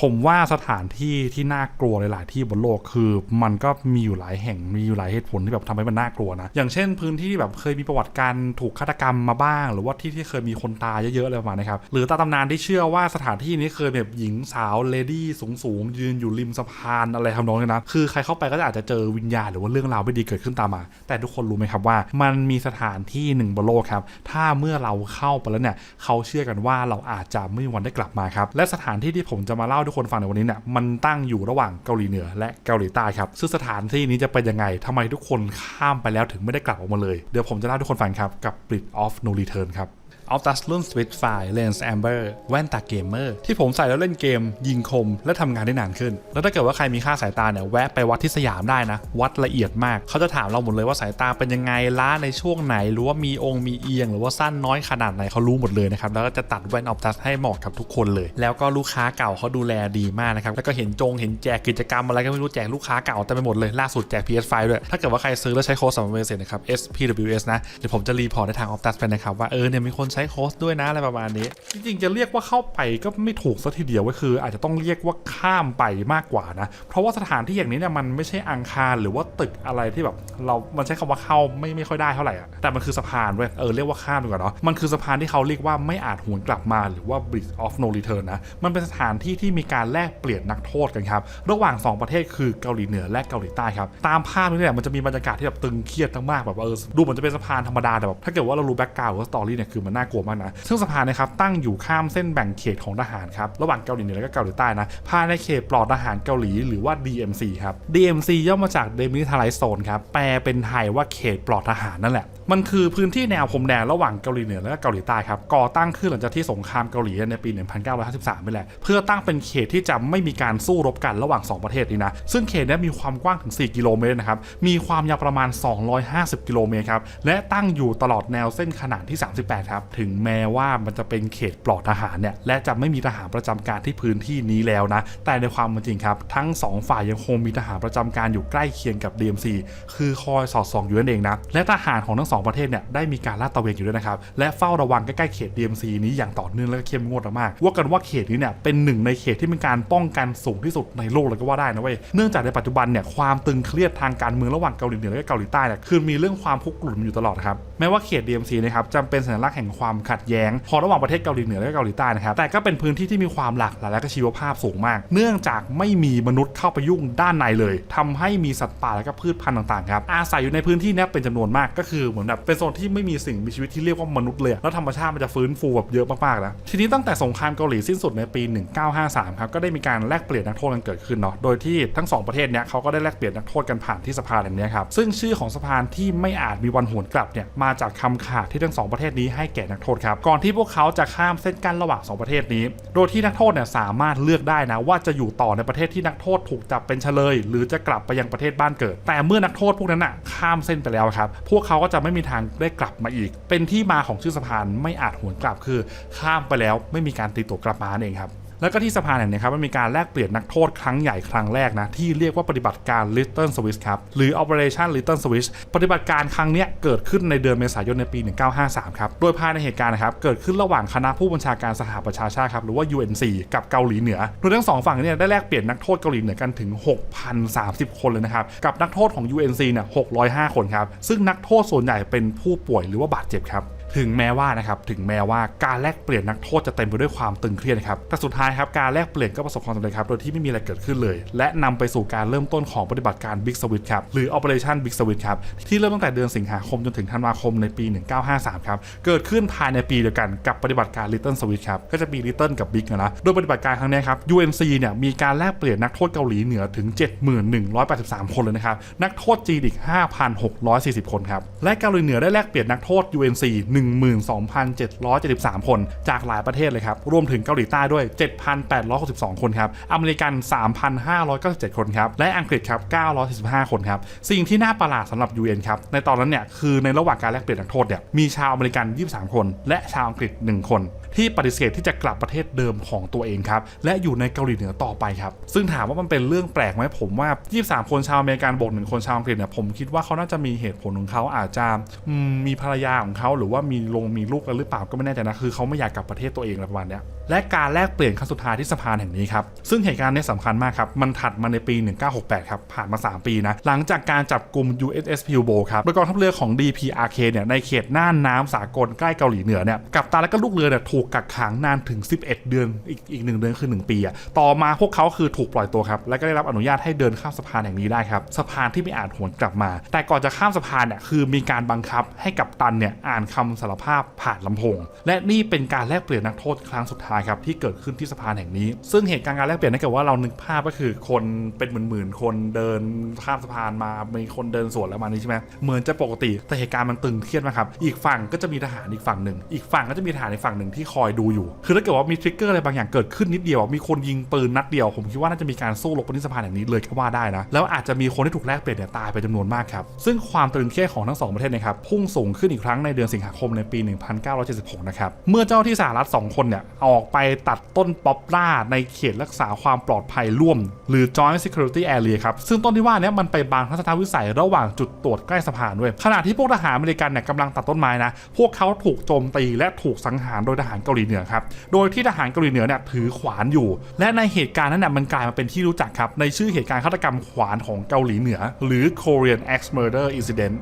ผมว่าสถานที่ที่น่ากลัวหลาย ๆ ที่บนโลกคือมันก็มีอยู่หลายแห่งมีอยู่หลายเหตุผลที่แบบทำให้มันน่ากลัวนะ อย่างเช่นพื้นที่ที่แบบเคยมีประวัติการถูกฆาตกรรมมาบ้าง หรือว่าที่ที่เคยมีคนตายเยอะ ๆ อะไรประมาณนี้ครับ หรือตาตำนานที่เชื่อว่าสถานที่นี้เคยแบบหญิงสาวเลดี้สูง ๆ ยืนอยู่ริมสะพานอะไรทำนองนี้นะ คือใครเข้าไปก็จะอาจจะเจอวิญญาณหรือว่าเรื่องราวไม่ดีเกิดขึ้นตามมา แต่ทุกคนรู้ไหมครับว่า มันมีสถานที่หนึ่งบนโลกครับ ถ้าเมื่อเราเข้าไปแล้วเนี่ยเขาเชื่อกันว่าเราอาจจะไม่มีวันได้กลับมาครับ และสถานที่ที่ผมจะมาเล่าทุกคนฟังในวันนี้เนี่ยมันตั้งอยู่ระหว่างเกาหลีเหนือและเกาหลีใต้ครับซึ่งสถานที่นี้จะเป็นยังไงทำไมทุกคนข้ามไปแล้วถึงไม่ได้กลับออกมาเลย เดี๋ยวผมจะเล่าทุกคนฟังครับกับ Split of No Return ครับ ออฟตัสรุ่น Spitfire Lens Amber แว่นตาเกมเมอร์ที่ผมใส่แล้วเล่นเกม ยิงคม และทำงานได้นานขึ้น แล้วถ้าเกิดว่าใครมีค่าสายตาเนี่ยแวะไปวัดที่สยามได้นะ วัดละเอียดมาก เขาจะถามเราหมดเลยว่าสายตาเป็นยังไงล้าในช่วงไหน หรือว่ามีองค์มีเอียง หรือว่าสั้นน้อยขนาดไหนเขารู้หมดเลยนะครับ แล้วก็จะตัดแว่นออฟตัสให้เหมาะกับทุกคนเลย แล้วก็ลูกค้าเก่าเขาดูแลดีมากนะครับ แล้วก็เห็นจงเห็นแจกกิจกรรมอะไรก็ไม่รู้แจกลูกค้าเก่าเต็มไปหมดเลยล่าสุดแจก PS5 ด้วยถ้าเกิดว่าใครซื้อแล้วใช้โค้ดสำหรับเวเซนะครับ SPWS นะเดี๋ยวผมจะรีพอร์ตในทางออฟตัสไปนะครับว่าเออเนี่ยมีคนใช้โค้ดด้วยนะอะไรประมาณนี้ จริงๆจะเรียกว่าเข้าไปก็ไม่ถูกซะทีเดียวก็คือ อาจจะต้องเรียกว่าข้ามไปมากกว่านะ เพราะว่าสถานที่อย่างนี้เนี่ยมันไม่ใช่อังคารหรือว่าตึกอะไรที่แบบ เรา มันใช้คำว่าเข้าไม่ไม่ค่อยได้เท่าไหร่อะแต่มันคือสะพานเว้ยเออเรียกว่าข้ามดีกว่าเนาะมันคือสะพานที่เขาเรียกว่าไม่อาจหวนกลับมาหรือว่า bridge of no return นะมันเป็นสถานที่ที่มีการแลกเปลี่ยนนักโทษกันครับระหว่าง 2 ประเทศคือเกาหลีเหนือและเกาหลีใต้ครับตามภาพนี้เนี่ยมันจะมีบรรยากาศที่แบบตึงเครียดมากๆแบบเออดูเหมือนจะเป็นสะพานธรรมดาแต่แบบถ้าเกิดว่าเรารู้แบ็กกราวด์หรือสตอรี่เนี่ยคือมันน่ากลัวมากนะ ซึ่งสะพานนะครับตั้งอยู่ข้ามเส้นแบ่งเขตของทหารครับระหว่างเกาหลีเหนือและก็เกาหลีใต้นะภายในเขตปลอดทหารเกาหลีหรือว่า DMC ครับ DMC ย่อมาจาก Demilitarized Zone ครับแปลเป็นไทยว่าเขตปลอดทหารนั่นแหละ มันคือพื้นที่แนวพรมแดนระหว่างเกาหลีเหนือและเกาหลีใต้ครับ ก่อตั้งขึ้นหลังจากที่สงครามเกาหลีในปี 1953นี่แหละ เพื่อตั้งเป็นเขตที่จะไม่มีการสู้รบกันระหว่าง 2 ประเทศนี้นะ ซึ่งเขตนี้มีความกว้างถึง 4 กิโลเมตรนะครับ มีความยาวประมาณ 250 กิโลเมตรครับ และตั้งอยู่ตลอดแนวเส้นขนานที่ 38 ครับ ถึงแม้ว่ามันจะเป็นเขตปลอดทหารเนี่ย และจะไม่มีทหารประจำการที่พื้นที่นี้แล้วนะ แต่ในความเป็นจริงครับ ทั้ง 2 ฝ่ายยังคงมีทหารประจำการอยู่ใกล้เคียงกับ DMC คือคอยสอดส่องอยู่นั่นเองนะ และทหารของทั้งสองประเทศเนี่ยได้มีการลาดตระเวนอยู่ด้วยนะครับ และเฝ้าระวังใกล้ๆเขต DMC นี้อย่างต่อเนื่องและเข้มงวดมากว่ากันว่าเขตนี้เนี่ยเป็นหนึ่งในเขตที่เป็นการป้องกันสูงที่สุดในโลกเลยก็ว่าได้นะเว้ยเนื่องจากในปัจจุบันเนี่ยความตึงเครียดทางการเมืองระหว่างเกาหลีเหนือและเกาหลีใต้เนี่ยคือมีเรื่องความคุกรุ่นอยู่ตลอดครับ แม้ว่าเขต DMC นะครับจะเป็นสัญลักษณ์แห่งความขัดแย้งพอระหว่างประเทศเกาหลีเหนือและเกาหลีใต้นะครับแต่ก็เป็นพื้นที่ที่มีความหลากหลายและก็ชีวภาพสูงมาก เนื่องจากไม่มีมนุษย์เข้าไปยุ่งด้านในเลยทำให้มีสัตว์ป่าและก็พืชพันธุ์ต่างๆครับอาศัยอยู่ในพื้นที่นี้เป็นจำนวนมากก็คือเหมือนแบบเป็นโซนที่ไม่มีสิ่งมีชีวิตที่เรียกว่ามนุษย์เลยแล้วธรรมชาติมันจะฟื้นฟูแบบเยอะมากๆนะทีนี้ตั้งแต่สงครามเกาหลีสิ้นสุดในปี 1953 ครับก็ได้มีการแลกเปลี่ยนนักโทษกันเกิดขึ้นเนาะโดยที่ทั้งสองประเทศเนี้ยเขาก็ได้แลกเปลี่ยนนักโทษกันผ่านที่สะพานแห่งนี้ครับซึ่งชื่อของสะพานที่ไม่อาจมีวันหวนกลับเนี่ยมาจากคำขาดที่ทั้งสองประเทศนี้ให้แก่นักโทษครับ ก่อนที่พวกเขาจะข้ามเส้นกั้นระหว่างสองประเทศนี้ โดยที่นักโทษเนี่ยสามารถเลือกได้นะว่าจะอยู่ต่อในประเทศที่นักโทษถูกจับเป็นเฉลย หรือจะกลับไปยังประเทศบ้านเกิด แต่เมื่อนักโทษพวกนั้นอะข้ามเส้นไปแล้วครับ พวกเขาก็จะไม่มีทางได้กลับมาอีก เป็นที่มาของชื่อสะพานไม่อาจหวนกลับคือ ข้ามไปแล้วไม่มีการตีตัวกลับมาเองครับ แล้วก็ที่สะพานแห่งนี้ครับมันมีการแลกเปลี่ยนนักโทษครั้งใหญ่ครั้งแรกนะที่เรียกว่าปฏิบัติการ Little Swiss ครับหรือ Operation Little Swiss ปฏิบัติการครั้งนี้เกิดขึ้นในเดือนเมษายนในปี 1953 ครับโดยภายในเหตุการณ์นะครับเกิดขึ้นระหว่างคณะผู้บัญชาการสหประชาชาติครับหรือว่า UNC กับเกาหลีเหนือโดยทั้งสองฝั่งเนี่ยได้แลกเปลี่ยนนักโทษเกาหลีเหนือกันถึง 6,030 คนเลยนะครับกับนักโทษของ UNC เนี่ย605 คนครับซึ่งนักโทษส่วนใหญ่เป็นผู้ป่วยหรือว่าบาดเจ็บครับ ถึงแม้ว่านะครับถึงแม้ว่าการแลกเปลี่ยนนักโทษจะเต็มไปด้วยความตึงเครียดครับแต่สุดท้ายครับการแลกเปลี่ยนก็ประสบความสำเร็จครับโดยที่ไม่มีอะไรเกิดขึ้นเลย และนำไปสู่การเริ่มต้นของปฏิบัติการ Big Switch ครับหรือ Operation Big Switch ครับที่เริ่มตั้งแต่เดือนสิงหาคมจนถึงธันวาคมในปี 1953 ครับเกิดขึ้นภายในปีเดียวกันกับปฏิบัติการ Little Switch ครับก็จะมี Little กับ Big นะโดยปฏิบัติการครั้งนี้ครับ UNC เนี่ยมีการแลกเปลี่ยนนักโทษเกาหลีเหนือถึง 71,183 คนเลยนะครับนักโทษจีนอีก 5,640 คนครับและเกาหลีเหนือได้แลกเปลี่ยนนักโทษ UNC 12,773 คน จากหลายประเทศเลยครับ รวมถึงเกาหลีใต้ด้วย 7,862 คนครับ อเมริกัน 3,597 คนครับ และอังกฤษครับ945 คนครับ สิ่งที่น่าประหลาดสำหรับ UN ครับ ในตอนนั้นเนี่ย คือในระหว่างการแลกเปลี่ยนนักโทษเนี่ย มีชาวอเมริกัน 23 คน และชาวอังกฤษ 1 คน ที่ปฏิเสธที่จะกลับประเทศเดิมของตัวเองครับ และอยู่ในเกาหลีเหนือต่อไปครับ ซึ่งถามว่ามันเป็นเรื่องแปลกไหมผมว่า 23 คนชาวอเมริกันบวกหนึ่งคนชาวอังกฤษเนี่ยผมคิดว่าเขาน่าจะมีเหตุผลของเขาอาจจะมมีภรรยาของเขาหรือว่ามีลงมีลูกแล้วหรือเปล่าก็ไม่แน่ใจนะคือเขาไม่อยากกลับประเทศตัวเองอะไรประมาณเนี้ย และการแลกเปลี่ยนครั้งสุดท้ายที่สะพานแห่งนี้ครับ ซึ่งเหตุการณ์นี้สำคัญมากครับ มันถัดมาในปี 1968 ครับ ผ่านมา 3 ปีนะ หลังจากการจับกลุ่ม USS Pubo ครับโดยกองทัพเรือของ DPRK เนี่ย ในเขตน่านน้ำสากลใกล้เกาหลีเหนือเนี่ย กัปตันและก็ลูกเรือเนี่ยถูกกักขังนานถึง 11 เดือน อีกอีกหนึ่งเดือนคือ 1 ปีอะต่อมาพวกเขาคือถูกปล่อยตัวครับ และก็ได้รับอนุญาตให้เดินข้ามสะพานแห่งนี้ได้ครับ สะพานที่ไม่อาจหวนกลับมา แต่ก่อนจะข้ามสะพานเนี่ย คือมีการบังคับให้กัปตันเนี่ยอ่านคำสารภาพผ่านลำโพง และนี่เป็นการแลกเปลี่ยนนักโทษครั้งสุดท้ายครับที่เกิดขึ้นที่สะพานแห่งนี้ ซึ่งเหตุการณ์การแลกเปลี่ยนถ้าเกิดว่าเรานึกภาพก็คือคนเป็นหมื่นๆคนเดินข้ามสะพานมามีคนเดินสวนแล้วมานี่ใช่ไหมเหมือนจะปกติแต่เหตุการณ์มันตึงเครียดมากครับอีกฝั่งก็จะมีทหารอีกฝั่งหนึ่งอีกฝั่งก็จะมีทหารอีกฝั่งหนึ่งที่คอยดูอยู่ คือถ้าเกิดว่ามีทริกเกอร์อะไรบางอย่างเกิดขึ้นนิดเดียวมีคนยิงปืนนัดเดียวผมคิดว่าน่าจะมีการสู้รบบนที่สะพานแห่งนี้เลยก็ว่าได้นะแล้วอาจจะมีคนที่ถูกแลกเปลี่ยนเนี่ยตายไปจำนวนมากครับซึ่งความตึงเครียดของทั้งสองประเทศนะครับพุ่งสูงขึ้นอีกครั้งในเดือนสิงหาคมในปี 1976 นะครับเมื่อเจ้าที่สหรัฐสองคนเนี่ยออกไปตัดต้นป๊อปล่าในเขตรักษาความปลอดภัยร่วม หรือ Joint Security Area ครับ ซึ่งต้นที่ว่านี้มันไปบังทัศนวิสัยระหว่างจุดตรวจใกล้สะพานด้วย ขณะที่พวกทหารอเมริกันเนี่ยกำลังตัดต้นไม้นะ พวกเขาถูกโจมตีและถูกสังหารโดยทหารเกาหลีเหนือครับ โดยที่ทหารเกาหลีเหนือเนี่ยถือขวานอยู่ และในเหตุการณ์นั้นน่ะมันกลายมาเป็นที่รู้จักครับในชื่อเหตุการณ์ฆาตกรรมขวานของเกาหลีเหนือ หรือ Korean Axe Murder Incident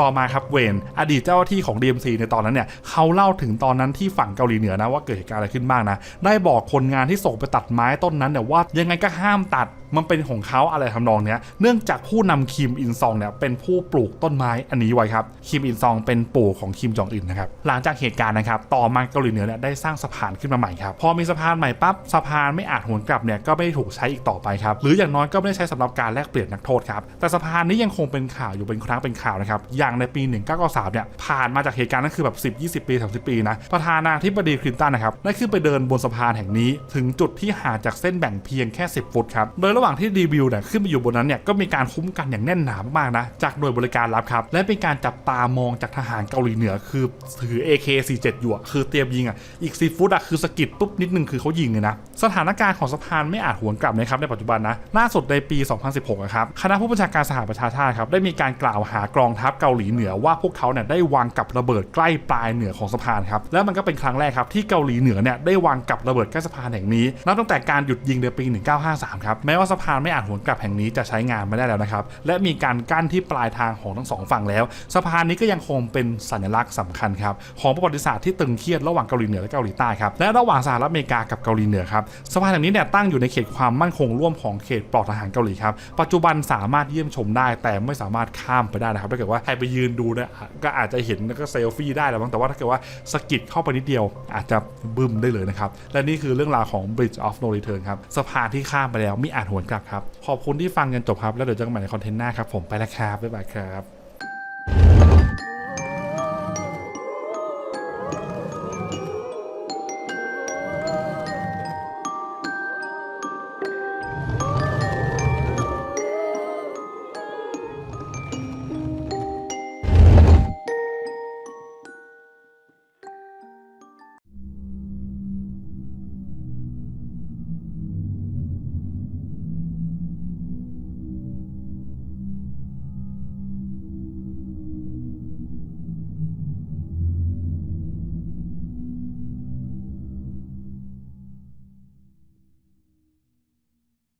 ต่อมาครับเวนอดีตเจ้าหน้าที่ของ DMC ในตอนนั้นเนี่ยเขาเล่าถึงตอนนั้นที่ฝั่งเกาหลีเหนือนะว่าเกิดเหตุการณ์อะไรขึ้นบ้างนะ ได้บอกคนงานที่ส่งไปตัดไม้ต้นนั้นเนี่ยว่ายังไงก็ห้ามตัดมันเป็นของเขาอะไรทำนองเนี้ย เนื่องจากผู้นำคิมอินซองเนี่ยเป็นผู้ปลูกต้นไม้อันนี้ไว้ครับ คิมอินซองเป็นปู่ของคิมจองอึนนะครับ หลังจากเหตุการณ์นะครับ ต่อมาเกาหลีเหนือเนี่ยได้สร้างสะพานขึ้นมาใหม่ครับ พอมีสะพานใหม่ปั๊บ สะพานไม่อาจหวนกลับเนี่ยก็ไม่ได้ถูกใช้อีกต่อไปครับ หรืออย่างน้อยก็ไม่ได้ใช้สำหรับการแลกเปลี่ยนนักโทษครับ แต่สะพานนี้ยังคงเป็นข่าวอยู่เป็นครั้งเป็นข่าวนะครับยางในปี 1993 เนี่ย ผ่านมาจากเหตุการณ์นั้นคือแบบ 10 20 ปี 30 ปีนะ ประธานาธิบดีคลินตันนะครับ ได้ขึ้นไปเดินบนสะพานแห่งนี้ ถึงจุดที่ห่างจากเส้นแบ่งเพียงแค่ 10 ฟุตครับ โดยระหว่างที่ดีวิวเนี่ยขึ้นไปอยู่บนนั้นเนี่ย ก็มีการคุ้มกันอย่างแน่นหนามากๆนะ จากหน่วยบริการลับครับ และเป็นการจับตามองจากทหารเกาหลีเหนือ คือถือ AK47 อยู่คือเตรียมยิงอะ อีก 10 ฟุตอะคือสะกิดปุ๊บนิดนึงคือเขายิงเลยนะ สถานการณ์ของสะพานไม่อาจหวนกลับนะครับในปัจจุบันนะล่าสุดในปี 2016ครับคณะผู้บัญชาการสหประชาชาติครับได้มีการกล่าวหากองทัพเกาหลีเหนือว่าพวกเขาเนี่ยได้วางกับระเบิดใกล้ปลายเหนือของสะพานครับแล้วมันก็เป็นครั้งแรกครับที่เกาหลีเหนือเนี่ยได้วางกับระเบิดใกล้สะพานแห่งนี้นับตั้งแต่การหยุดยิงในปี 1953 ครับแม้ว่าสะพานไม่อาจหวนกลับแห่งนี้จะใช้งานไม่ได้แล้วนะครับและมีการกั้นที่ปลายทางของทั้งสองฝั่งแล้วสะพานนี้ก็ยังคงเป็นสัญลักษณ์สำคัญครับของประวัติศาสตร์ที่ตึงเครียดระหว่างเกาหลีเหนือและเกาหลีใต้ครับและระหว่างสหรัฐอเมริกากับเกาหลีเหนือครับสะพานแห่งนี้เนี่ยตั้งอยู่ในเขตความมั่นคงร่วมของเขตปลอดทหารเกาหลีครับปัจจุบันสามารถเยี่ยมชมได้ แต่ไม่สามารถข้ามไปได้นะครับถ้าเกิดว่าใครไปยืนดูเนี่ยก็อาจจะเห็นแล้วก็เซลฟี่ได้แล้วมั้งแต่ว่าถ้าเกิดว่าสกิดเข้าไปนิดเดียว อาจจะบึ้มได้เลยนะครับ และนี่คือเรื่องราวของ Bridge of No Return ครับสะพานที่ข้ามไปแล้วไม่อาจหวนกลับครับ ขอบคุณที่ฟังกันจบครับ แล้วเดี๋ยวเจอกันใหม่ในคอนเทนต์หน้าครับผมไปแล้วครับบ๊ายบายครับ